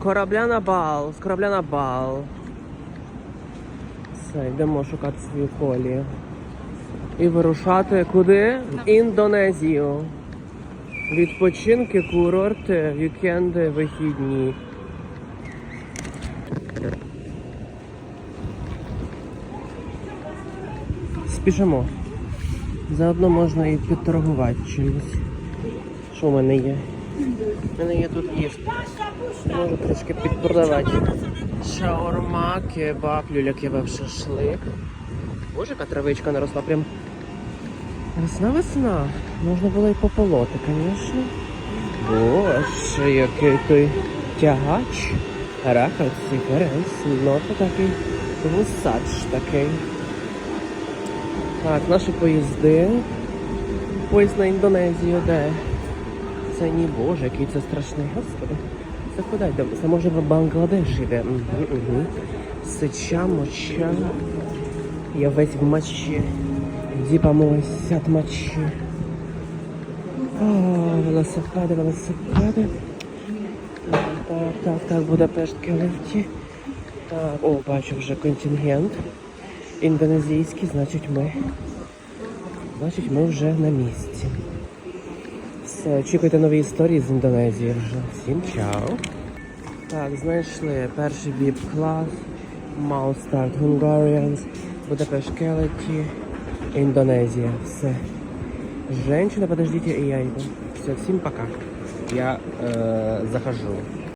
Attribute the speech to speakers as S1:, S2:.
S1: корабля на бал, з корабля на бал. Все, йдемо шукати свою колію. І вирушати куди? В Індонезію. Відпочинки, курорти, вікенди, вихідні. Спішимо. Заодно можна і підторгувати чимось. Що в мене є? У мене є тут їсти. Можу трішки підпродавати. Шаурма, кебаб, люля-кебаб, шашлик. Боже, яка травичка наросла. Прям весна-весна. Можна було і пополоти, звісно. Боже, який той тягач. Рахавці, ференс. Ну, такий гусач такий. Так, наші поїзди. Поїзд на Індонезію, де? Це ні боже, який це страшний, господи. Це куди? Це може в Бангладеш йде. Угу. Сича, моча. Я весь в мочі. Діпамось от мочі. О, велосипеди, велосипеди. Так, так, так, так, Будапешт Келевті. Так, о, бачу вже контингент. Індонезійський, значить ми. Значить, ми вже на місці. Все, очікуйте нові історії з Індонезії вже. Всім чао. Так, знайшли перший Mouse Start Hungarians, Будапешт Келеті, Індонезія. Все. Женщина, подождите, і я йду. Все, всім пока. Я е, захожу.